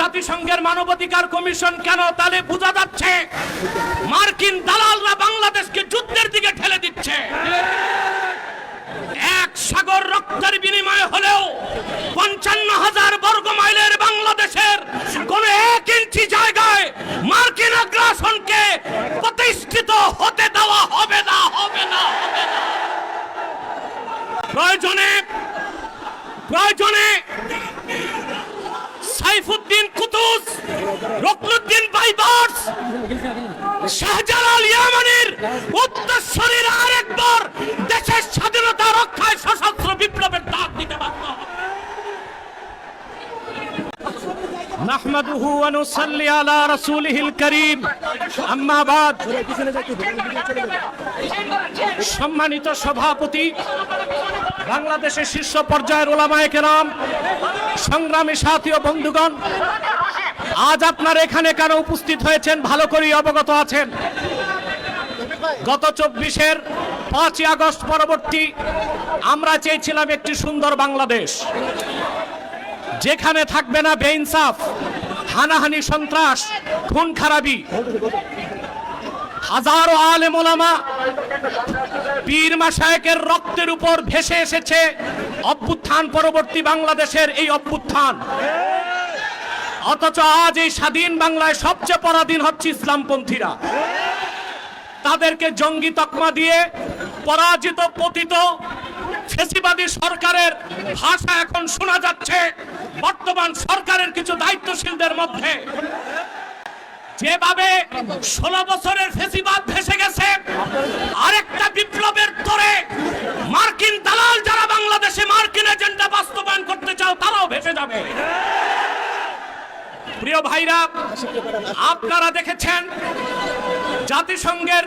জাতিসংঘের মানবাধিকার কমিশন কেন তাহলে বোঝা যাচ্ছে? মার্কিন দালালরা বাংলাদেশকে যুদ্ধের দিকে ঠেলে দিচ্ছে। এক সাগর রক্তের বিনিময়ে হলেও পঞ্চান্ন হাজার বর্গ মাইলের বাংলাদেশের কোন এক ইঞ্চি জায়গায় মার্কিন আগ্রাসনকে প্রতিষ্ঠিত হতে দেওয়া হবে না হবে না। প্রয়োজনে প্রয়োজনে রকনুদ্দিন বাইবার্স শাহজালাল ইয়ামানের উত্তরসূরির আরেকবার দেশের স্বাধীনতা রক্ষায় সশস্ত্র বিপ্লবের ডাক দিতে বাধ্য হবে। نحمده ونصلي على رسوله الكريم أما بعد সম্মানিত সভাপতি বাংলাদেশের শীর্ষ পর্যায়ের ওলামায়ে কেরাম সংগ্রামী সাথী ও বন্ধুগণ আজ আপনার এখানে কেন উপস্থিত হয়েছেন? ভালো করেই অবগত আছেন। গত চব্বিশের পাঁচই আগস্ট পরবর্তী আমরা চেয়েছিলাম একটি সুন্দর বাংলাদেশ। যেখানে থাকবে না বেইনসাফ, হানাহানি, সন্ত্রাস, খুন খারাপি। হাজারো আলে মোলামা পীর মাসায়েকের রক্তের উপর ভেসে এসেছে অভ্যুত্থান, পরবর্তী বাংলাদেশের এই অভ্যুত্থান। অথচ আজ এই স্বাধীন বাংলায় সবচেয়ে পরাধীন হচ্ছে ইসলামপন্থীরা। তাদেরকে জঙ্গি তকমা দিয়ে পরাজিত, পতিত ফেসিবাদী সরকারের ভাষা এখন শোনা যাচ্ছে বর্তমান সরকারের কিছু দায়িত্বশীলদের মধ্যে। যেভাবে ষোলো বছরের ফেসিবাদ ভেসে গেছে আরেকটা বিপ্লবের তোরে মার্কিন দালাল যারা বাংলাদেশে মার্কিন এজেন্ডা বাস্তবায়ন করতে চাও তারাও ভেসে যাবে প্রিয় ভাইরা, আপনারা দেখেছেন জাতিসংঘের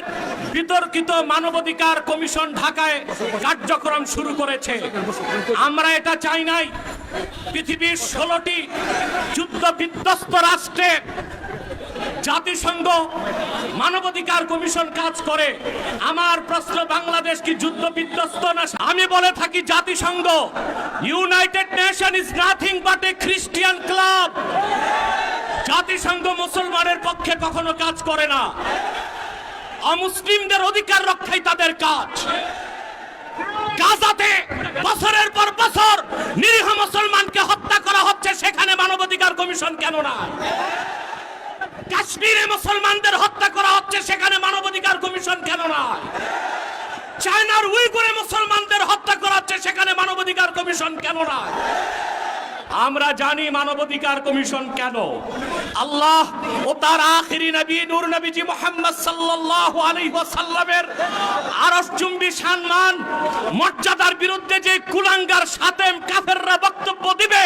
বিতর্কিত মানবাধিকার কমিশন ঢাকায় কার্যক্রম শুরু করেছে। আমরা এটা চাই নাই। পৃথিবীর ষোলোটি যুদ্ধ বিধ্বস্ত রাষ্ট্রে জাতিসংঘ মানবাধিকার কমিশন কাজ করে। আমার প্রশ্ন, বাংলাদেশ কি যুদ্ধ বিধ্বস্ত না আমি বলে থাকি জাতিসংঘ। United Nation is nothing but a Christian club জাতিসংঘ মুসলমানের পক্ষে কখনো কাজ করে না। অমুসলিমদের অধিকার রক্ষাই তাদের কাজ। গাজাতে বছরের পর বছর নিরীহ মুসলমানকে হত্যা করা হচ্ছে, সেখানে মানবাধিকার কমিশন কেন না? কাশ্মীরে মুসলমানদের হত্যা করা হচ্ছে, সেখানে মানবাধিকার কমিশন কেন না? চায়নার উইগুরে মুসলমানদের হত্যা করা হচ্ছে, সেখানে মানবাধিকার কমিশন কেন না? আমরা জানি মানবাধিকার কমিশন কেন। আল্লাহ ও তার আখিরি নবী, নূর নবীজি মোহাম্মদ সাল্লাল্লাহু আলাইহি ওয়াসাল্লামের আরশ চুম্বি সম্মান, মর্যাদার বিরুদ্ধে যে কুলাঙ্গার সাতেম কাফেররা বক্তব্য দিবে,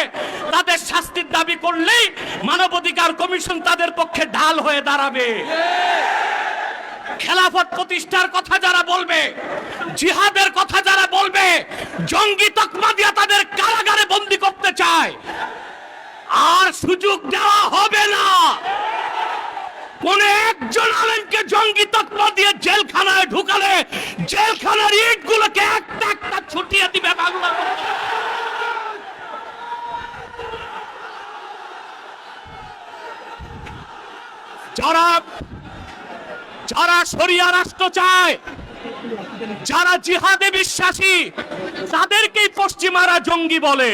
তাদের শাস্তির দাবি করলেই মানবাধিকার কমিশন তাদের পক্ষে ঢাল হয়ে দাঁড়াবে। খেলাফত প্রতিষ্ঠার কথা যারা বলবে, জিহাদের কথা যারা বলবে, জঙ্গি তকমা দিয়া তাদের কারাগারে বন্দি করতে চায়। আর সুযোগ দেওয়া হবে না। কোন একজন আলেমকে জঙ্গি তকমা দিয়ে জেলখানায় ঢুকালে, জেলখানার ইট গুলোকে একটা একটা ছুটিয়ে দিবে বাংলা যারা যারা শরিয়া রাষ্ট্র চায়, যারা জিহাদে বিশ্বাসী, তাদেরকেই পশ্চিমারা জঙ্গি বলে।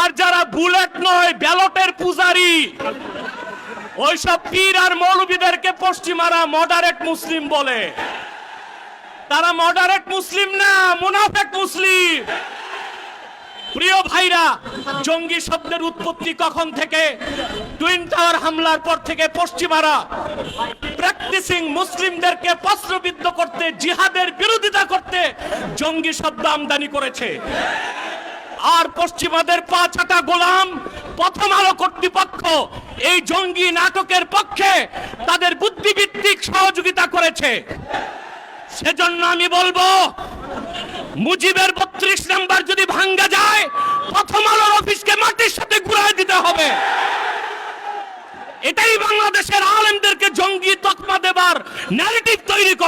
আর যারা বুলেট নয়, ব্যালটের পূজারি, ওইসব পীর আর মৌলবীদেরকে পশ্চিমারা মডারেট মুসলিম বলে। তারা মডারেট মুসলিম না, মুনাফেক মুসলিম। প্রিয় ভাইরা, জঙ্গি শব্দের উৎপত্তি কখন থেকে? টুইন টাওয়ার হামলার পর থেকে পশ্চিমারা প্র্যাকটিসিং মুসলিমদেরকে প্রশ্নবিদ্ধ করতে, জিহাদের বিরোধিতা করতে জঙ্গি শব্দ আমদানি করেছে। আর পশ্চিমাদের পা ছাটা গোলাম, প্রথম আলো কর্তৃপক্ষ এই জঙ্গি নাটকের পক্ষে তাদের বুদ্ধিভিত্তিক সহযোগিতা করেছে। সেজন্য আমি বলব, মুজিবের বত্রিশ নাম্বার যদি ভাঙ্গা যায় প্রথম আলোর অফিসকে মাটির সাথে ঘুরাই দিতে হবে এটাই বাংলাদেশের আলেমদেরকে জঙ্গি তকমা দেবার ন্যারেটিভ তৈরি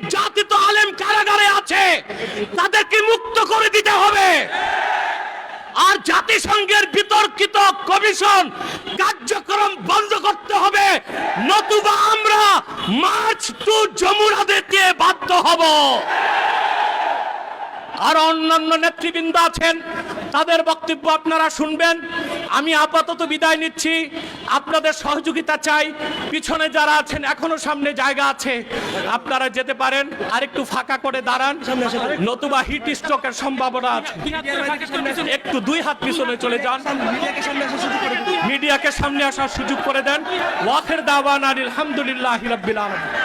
নির্যাতিত আলেম কারাগারে আছে, তাদেরকে মুক্ত করে দিতে হবে। আর জাতিসংঘের বিতর্কিত কমিশন কার্যক্রম বন্ধ করতে হবে। নতুবা আমরা মার্চ টু যমুনা দিতে বাধ্য হব। আর অন্যান্য নেতৃবৃন্দ আছেন, তাদের বক্তব্য আপনারা শুনবেন। আমি আপাতত বিদায় নিচ্ছি। আপনাদের সহযোগিতা চাই। পিছনে যারা আছেন এখনও সামনে জায়গা আছে। আপনারা যেতে পারেন আর একটু ফাঁকা করে দাঁড়ান। নতুবা হিট স্ট্রোকের সম্ভাবনা আছে। একটু দুই হাত পিছনে চলে যান। মিডিয়াকে সামনে আসার সুযোগ করে দেন। ওয়াখের দাওয়ান আলহামদুলিল্লাহ রাব্বিল আলামিন।